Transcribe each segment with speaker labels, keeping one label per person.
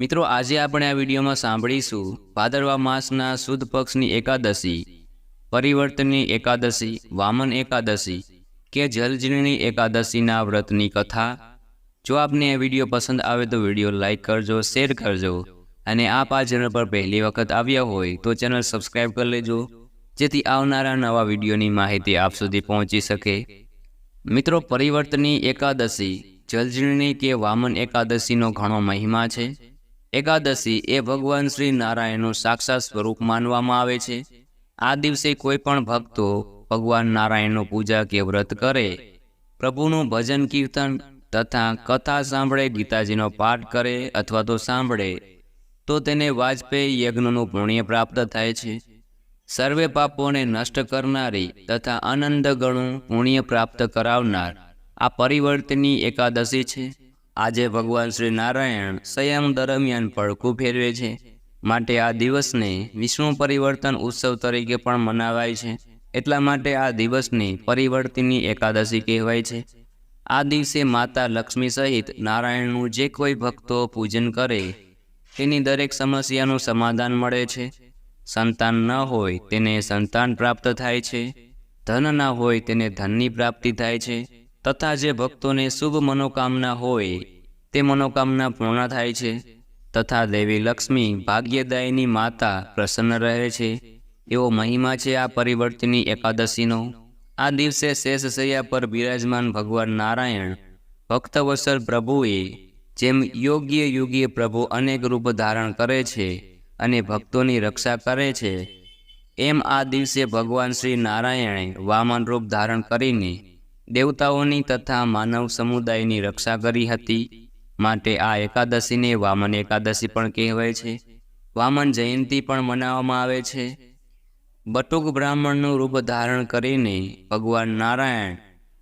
Speaker 1: મિત્રો, આજે આપણે આ વિડીયોમાં સાંભળીશું ભાદરવા માસના સુદ પક્ષની એકાદશી, પરિવર્તનની એકાદશી, વામન એકાદશી કે જલજીર્ણી એકાદશીના વ્રતની કથા. જો આપને આ વીડિયો પસંદ આવે તો વીડિયો લાઇક કરજો, શેર કરજો અને આપ આ ચેનલ પર પહેલી વખત આવ્યા હોય તો ચેનલ સબસ્ક્રાઈબ કરી લેજો, જેથી આવનારા નવા વિડીયોની માહિતી આપ સુધી પહોંચી શકે. મિત્રો, પરિવર્તનની એકાદશી જલજીર્ણી કે વામન એકાદશીનો ઘણો મહિમા છે. એકાદશી એ ભગવાન શ્રી નારાયણનું સાક્ષાત સ્વરૂપ માનવામાં આવે છે. આ દિવસે કોઈ પણ ભક્તો ભગવાન નારાયણનું પૂજા કે વ્રત કરે, પ્રભુનું ભજન કીર્તન તથા કથા સાંભળે, ગીતાજીનો પાઠ કરે અથવા તો સાંભળે, તો તેને વાજપેયી યજ્ઞનું પુણ્ય પ્રાપ્ત થાય છે. સર્વે પાપોને નષ્ટ કરનારી તથા આનંદ ગણું પુણ્ય પ્રાપ્ત કરાવનાર આ પરિવર્તનની એકાદશી છે. આજે ભગવાન શ્રી નારાયણ સંયમ દરમિયાન પડકું ફેરવે છે. માટે આ દિવસને વિષ્ણુ પરિવર્તન ઉત્સવ તરીકે પણ મનાવાય છે. એટલા માટે આ દિવસને પરિવર્તનની એકાદશી કહેવાય છે. આ દિવસે માતા લક્ષ્મી સહિત નારાયણનું જે કોઈ ભક્તો પૂજન કરે, તેની દરેક સમસ્યાનું સમાધાન મળે છે. સંતાન ન હોય તેને સંતાન પ્રાપ્ત થાય છે. ધન ના હોય તેને ધનની પ્રાપ્તિ થાય છે. તથા જે ભક્તોને શુભ મનોકામના હોય, તે મનોકામના પૂર્ણ થાય છે. તથા દેવી લક્ષ્મી ભાગ્યદાયની માતા પ્રસન્ન રહે છે. એવો મહિમા છે આ પરિવર્તનની એકાદશીનો. આ દિવસે શેષશૈયા પર બિરાજમાન ભગવાન નારાયણ ભક્તવસર પ્રભુએ જેમ યોગ્ય યોગ્ય પ્રભુ અનેક રૂપ ધારણ કરે છે અને ભક્તોની રક્ષા કરે છે, એમ આ દિવસે ભગવાન શ્રી નારાયણે વામન રૂપ ધારણ કરીને દેવતાઓની તથા માનવ સમુદાયની રક્ષા કરી હતી. માટે આ એકાદશીને વામન એકાદશી પણ કહેવાય છે. વામન જયંતી પણ મનાવવામાં આવે છે. બટુક બ્રાહ્મણનું રૂપ ધારણ કરીને ભગવાન નારાયણ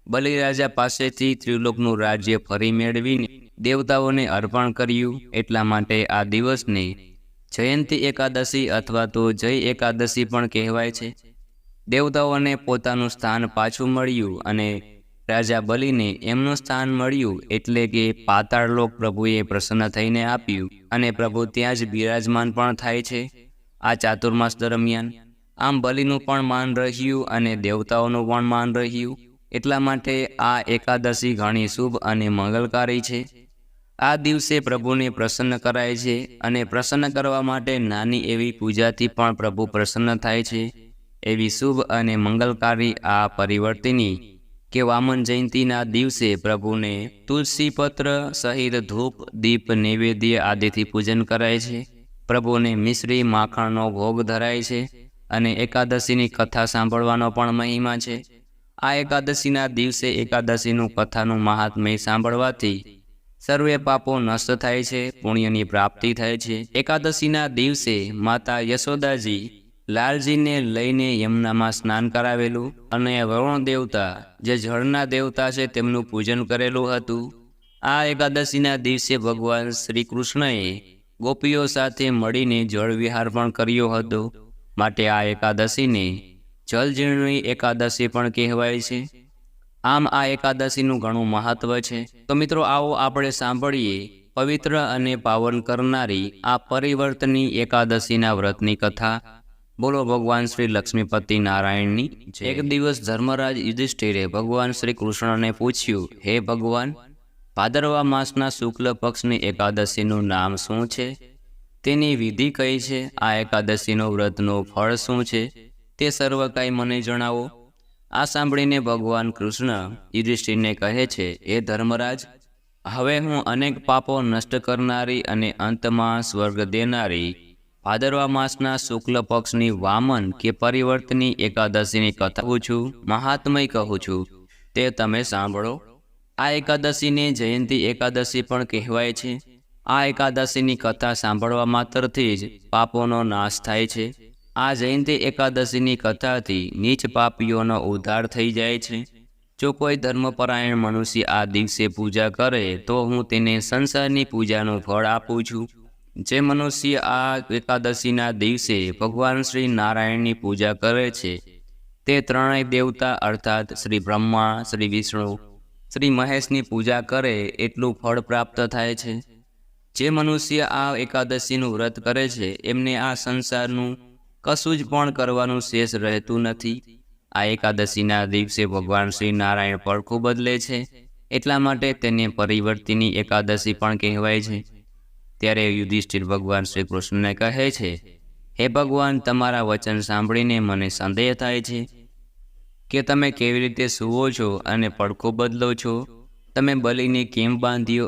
Speaker 1: બલિરાજા પાસેથી ત્રિલોકનું રાજ્ય ફરી મેળવીને દેવતાઓને અર્પણ કર્યું. એટલા માટે આ દિવસને જયંતી એકાદશી અથવા તો જય એકાદશી પણ કહેવાય છે. દેવતાઓને પોતાનું સ્થાન પાછું મળ્યું અને રાજા બલિને એમનું સ્થાન મળ્યું એટલે કે પાતાળલોક પ્રભુએ પ્રસન્ન થઈને આપ્યું અને પ્રભુ ત્યાં જ બિરાજમાન પણ થાય છે. આ ચાતુર્માસ દરમિયાન આમ બલિનું પણ માન રહ્યું અને દેવતાઓનું પણ માન રહ્યું. એટલા માટે આ એકાદશી ઘણી શુભ અને મંગલકારી છે. આ દિવસે પ્રભુને પ્રસન્ન કરાય છે અને પ્રસન્ન કરવા માટે નાની એવી પૂજાથી પણ પ્રભુ પ્રસન્ન થાય છે. એવી શુભ અને મંગલકારી આ પરિવર્તિની કે વામન જયંતીના દિવસે પ્રભુને તુલસીપત્ર સહિત ધૂપ, દીપ, નૈવેદ્ય આદિથી પૂજન કરાય છે. પ્રભુને મિશ્રી માખણનો ભોગ ધરાય છે અને એકાદશીની કથા સાંભળવાનો પણ મહિમા છે. આ એકાદશીના દિવસે એકાદશીનું કથાનું મહાત્મય સાંભળવાથી સર્વે પાપો નષ્ટ થાય છે, પુણ્યની પ્રાપ્તિ થાય છે. એકાદશીના દિવસે માતા યશોદાજી લાલજીને લઈને યમુનામાં સ્નાન કરાવેલું અને વરુણ દેવતા, જે જળના દેવતા છે, તેમનું પૂજન કરેલું હતું. આ એકાદશીના દિવસે ભગવાન શ્રી કૃષ્ણએ ગોપીઓ સાથે મળીને જળ વિહાર પણ કર્યો હતો. માટે આ એકાદશીને જલજીર્ણી એકાદશી પણ કહેવાય છે. આમ આ એકાદશીનું ઘણું મહત્વ છે. તો મિત્રો, આવો આપણે સાંભળીએ પવિત્ર અને પાવન કરનારી આ પરિવર્તની એકાદશીના વ્રતની કથા. બોલો, ભગવાન શ્રી લક્ષ્મીપતિ નારાયણની એક દિવસ ધર્મરાજ યુધિષ્ઠિરે ભગવાન શ્રી કૃષ્ણને પૂછ્યું, હે ભગવાન ભાદરવા માસના શુક્લ પક્ષની એકાદશીનું નામ શું છે? તેની વિધિ કઈ છે? આ એકાદશીનો વ્રતનું ફળ શું છે? તે સર્વ કાંઈ મને જણાવો. આ સાંભળીને ભગવાન કૃષ્ણ યુધિષ્ઠિરને કહે છે એ ધર્મરાજ, હવે હું અનેક પાપો નષ્ટ કરનારી અને અંતમાં સ્વર્ગ દેનારી ભાદરવા માસના શુક્લ પક્ષની વામન કે પરિવર્તની એકાદશીની કથા કહું છું, મહાત્મય કહું છું. તે તમે સાંભળો. આ એકાદશીને જયંતી એકાદશી પણ કહેવાય છે. આ એકાદશીની કથા સાંભળવા માત્રથી જ પાપોનો નાશ થાય છે. આ જયંતી એકાદશીની કથાથી નીચ પાપીઓનો ઉદ્ધાર થઈ જાય છે. જો કોઈ ધર્મપરાયણ મનુષ્ય આ દિવસે પૂજા કરે તો હું તેને સંસારની પૂજાનું ફળ આપું છું. જે મનુષ્ય આ એકાદશીના દિવસે ભગવાન શ્રી નારાયણની પૂજા કરે છે, તે ત્રણેય દેવતા અર્થાત શ્રી બ્રહ્મા, શ્રી વિષ્ણુ, શ્રી મહેશની પૂજા કરે એટલું ફળ પ્રાપ્ત થાય છે. જે મનુષ્ય આ એકાદશીનું વ્રત કરે છે, એમને આ સંસારનું કશું જ પણ કરવાનું શેષ રહેતું નથી. આ એકાદશીના દિવસે ભગવાન શ્રી નારાયણ પડખું બદલે છે, એટલા માટે તેને પરિવર્તિની એકાદશી પણ કહેવાય છે. ત્યારે યુધિષ્ઠિર ભગવાન શ્રી કૃષ્ણને કહે છે, હે ભગવાન, તમારા વચન સાંભળીને મને સંદેહ થાય છે કે તમે કેવી રીતે સૂવો છો અને પડખો બદલો છો? તમે બલિને કેમ બાંધ્યો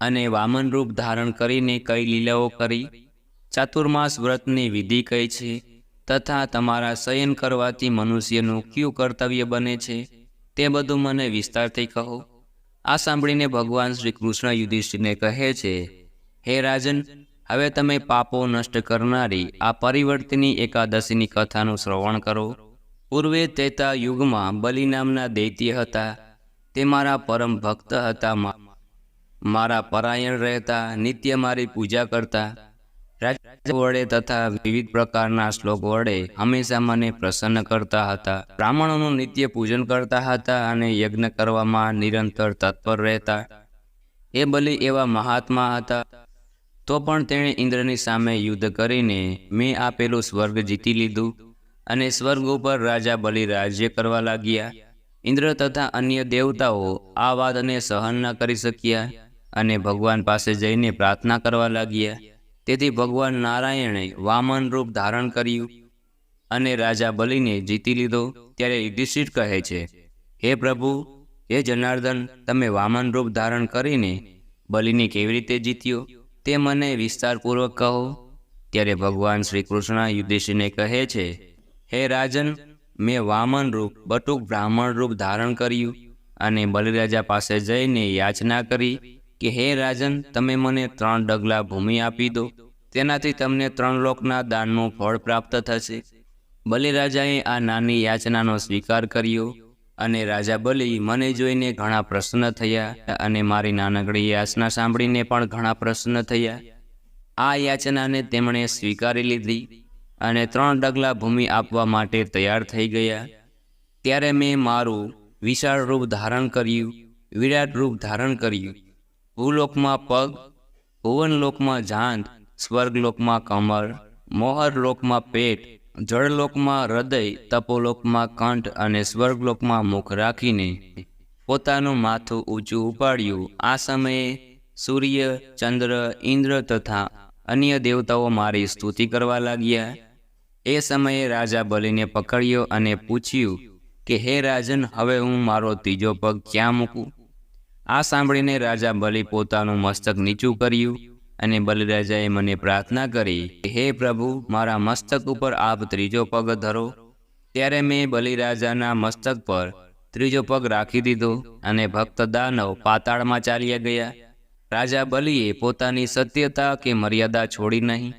Speaker 1: અને વામન રૂપ ધારણ કરીને કઈ લીલાઓ કરી? ચાતુર્માસ વ્રતની વિધિ કઈ છે તથા તમારા શયન કરવાથી મનુષ્યનું કયું કર્તવ્ય બને છે? તે બધું મને વિસ્તારથી કહો. આ સાંભળીને ભગવાન શ્રી કૃષ્ણ યુધિષ્ઠિરને કહે છે હે રાજન, હવે તમે પાપો નષ્ટ કરનારી આ પરિવર્તની એકાદશીની કથાનું શ્રવણ કરો. પૂર્વે તેતા યુગમાં બલિ નામના દૈત્ય હતા. તે મારા પરમ ભક્ત હતા મારા પરાયણ રહેતા, નિત્ય મારી પૂજા કરતા. રાજ્ય વડે તથા વિવિધ પ્રકારના શ્લોક વડે હંમેશા મને પ્રસન્ન કરતા હતા. બ્રાહ્મણોનું નિત્ય પૂજન કરતા હતા અને યજ્ઞ કરવામાં નિરંતર તત્પર રહેતા. એ બલિ એવા મહાત્મા હતા. તો પણ તેણે ઇન્દ્રની સામે યુદ્ધ કરીને મેં આપેલું સ્વર્ગ જીતી લીધું અને સ્વર્ગ ઉપર રાજા બલિ રાજ્ય કરવા લાગ્યા. ઇન્દ્ર તથા અન્ય દેવતાઓ આ વાતને સહન ન કરી શક્યા અને ભગવાન પાસે જઈને પ્રાર્થના કરવા લાગ્યા. તેથી ભગવાન નારાયણે વામન રૂપ ધારણ કર્યું અને રાજા બલિને જીતી લીધો. ત્યારે યુધિષ્ઠિર કહે છે, હે પ્રભુ, હે જનાર્દન, તમે વામન રૂપ ધારણ કરીને બલિને કેવી રીતે જીત્યો? તે મને વિસ્તારપૂર્વક કહો. ત્યારે ભગવાન શ્રી કૃષ્ણ યુધિષ્ઠિરને કહે છે, હે રાજન, મેં વામન રૂપ બટુક બ્રાહ્મણ રૂપ ધારણ કર્યું અને બલિરાજા પાસે જઈને યાચના કરી કે, હે રાજન, તમે મને ત્રણ ડગલા ભૂમિ આપી દો. તેનાથી તમને ત્રણ લોકના દાનનું ફળ પ્રાપ્ત થશે. બલિરાજાએ આ નાની યાચનાનો સ્વીકાર કર્યો. અને રાજા બલી, મને જોઈને ઘણા પ્રસન્ન થયા અને મારી નાનકડી યાચના સાંભળીને પણ ઘણા પ્રસન્ન થયા. આ યાચનાને તેમણે સ્વીકારી લીધી અને ત્રણ ડગલા ભૂમિ આપવા માટે તૈયાર થઈ ગયા. ત્યારે મેં મારું વિશાળ રૂપ ધારણ કર્યું, વિરાટ રૂપ ધારણ કર્યું. ભૂલોકમાં પગ, ભુવનલોકમાં જાંત સ્વર્ગલોકમાં કમર મોહરલોકમાં પેટ જળલોકમાં હૃદય, તપોલોકમાં કંઠ અને સ્વર્ગલોકમાં મુખ રાખીને પોતાનું માથું ઊંચું ઉપાડ્યું. આ સમયે સૂર્ય, ચંદ્ર, ઇન્દ્ર તથા અન્ય દેવતાઓ મારી સ્તુતિ કરવા લાગ્યા. એ સમયે રાજા બલિને પકડ્યો અને પૂછ્યું કે, હે રાજન, હવે હું મારો ત્રીજો પગ ક્યાં મૂકું? આ સાંભળીને રાજા બલિ પોતાનું મસ્તક નીચું કર્યું. અને બલિરાજાએ મને પ્રાર્થના કરી હે પ્રભુ, મારા મસ્તક ઉપર આપ ત્રીજો પગ ધરો. ત્યારે મેં બલિરાજાના મસ્તક પર ત્રીજો પગ રાખી દીધો અને ભક્ત દાનવ પાતાળમાં ચાલ્યા ગયા. રાજા બલિએ પોતાની સત્યતા કે મર્યાદા છોડી નહીં.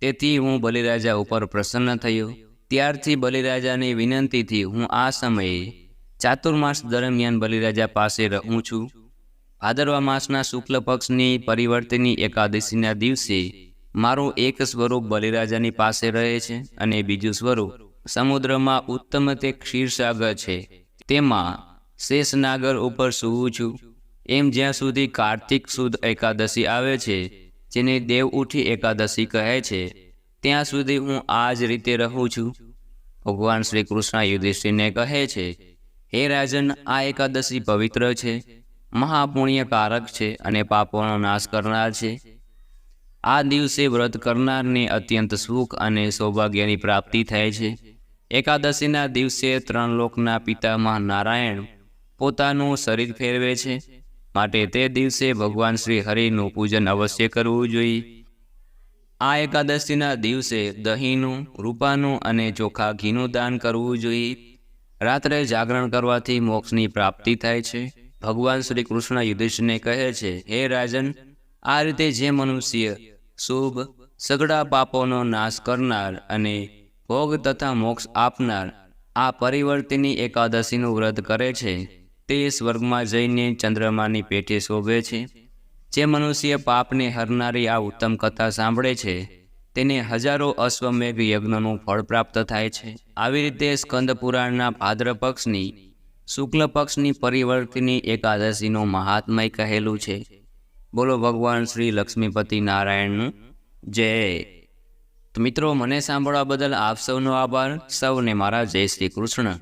Speaker 1: તેથી હું બલિરાજા ઉપર પ્રસન્ન થયો. ત્યારથી બલિરાજાની વિનંતીથી હું આ સમયે ચાતુર્માસ દરમિયાન બલિરાજા પાસે રહું છું. ભાદરવા માસના શુક્લ પક્ષની પરિવર્તનની એકાદશીના દિવસે મારું એક સ્વરૂપ બલિરાજાની પાસે રહે છે અને બીજું સ્વરૂપ સમુદ્રમાં ઉત્તમ તે ક્ષીરસાગર છે. તેમાં શેષનાગર ઉપર સૂવું છું. એમ જ્યાં સુધી કાર્તિક સુદ એકાદશી આવે છે, જેને દેવ ઉઠી એકાદશી કહે છે, ત્યાં સુધી હું આ જ રીતે રહું છું. ભગવાન શ્રી કૃષ્ણ યુધિષ્ઠિરને કહે છે, હે રાજન, આ એકાદશી પવિત્ર છે. મહાપુણ્યકારક છે અને પાપોનો નાશ કરનાર છે. આ દિવસે વ્રત કરનારને અત્યંત સુખ અને સૌભાગ્યની પ્રાપ્તિ થાય છે. એકાદશીના દિવસે ત્રણ લોકના પિતામહ નારાયણ પોતાનું શરીર ફેરવે છે. માટે તે દિવસે ભગવાન શ્રી હરિનું પૂજન અવશ્ય કરવું જોઈએ. આ એકાદશીના દિવસે દહીંનું, રૂપાનું અને ચોખા ઘીનું દાન કરવું જોઈએ. રાત્રે જાગરણ કરવાથી મોક્ષની પ્રાપ્તિ થાય છે. ભગવાન શ્રી કૃષ્ણ યુધિષ્ઠિરને કહે છે, હે રાજન, આ રીતે જે મનુષ્ય શુભ સગડા પાપોનો નાશ કરનાર અને ભોગ તથા મોક્ષ આપનાર આ પરિવર્તિની એકાદશીનું વ્રત કરે છે, તે સ્વર્ગમાં જઈને ચંદ્રમાની પેટે શોભે છે. જે મનુષ્ય પાપને હરનારી આ ઉત્તમ કથા સાંભળે છે, તેને હજારો અશ્વમેઘ યજ્ઞનું ફળ પ્રાપ્ત થાય છે. આવી રીતે સ્કંદ પુરાણના ભાદ્ર પક્ષની શુક્લ પક્ષની પરિવર્તિની એકાદશીનું મહાત્મય કહેલું છે. બોલો ભગવાન શ્રી લક્ષ્મીપતિ નારાયણનું. જય. તો મિત્રો, મને સાંભળવા બદલ આપ સૌનો આભાર. સૌને મારા જય શ્રી કૃષ્ણ.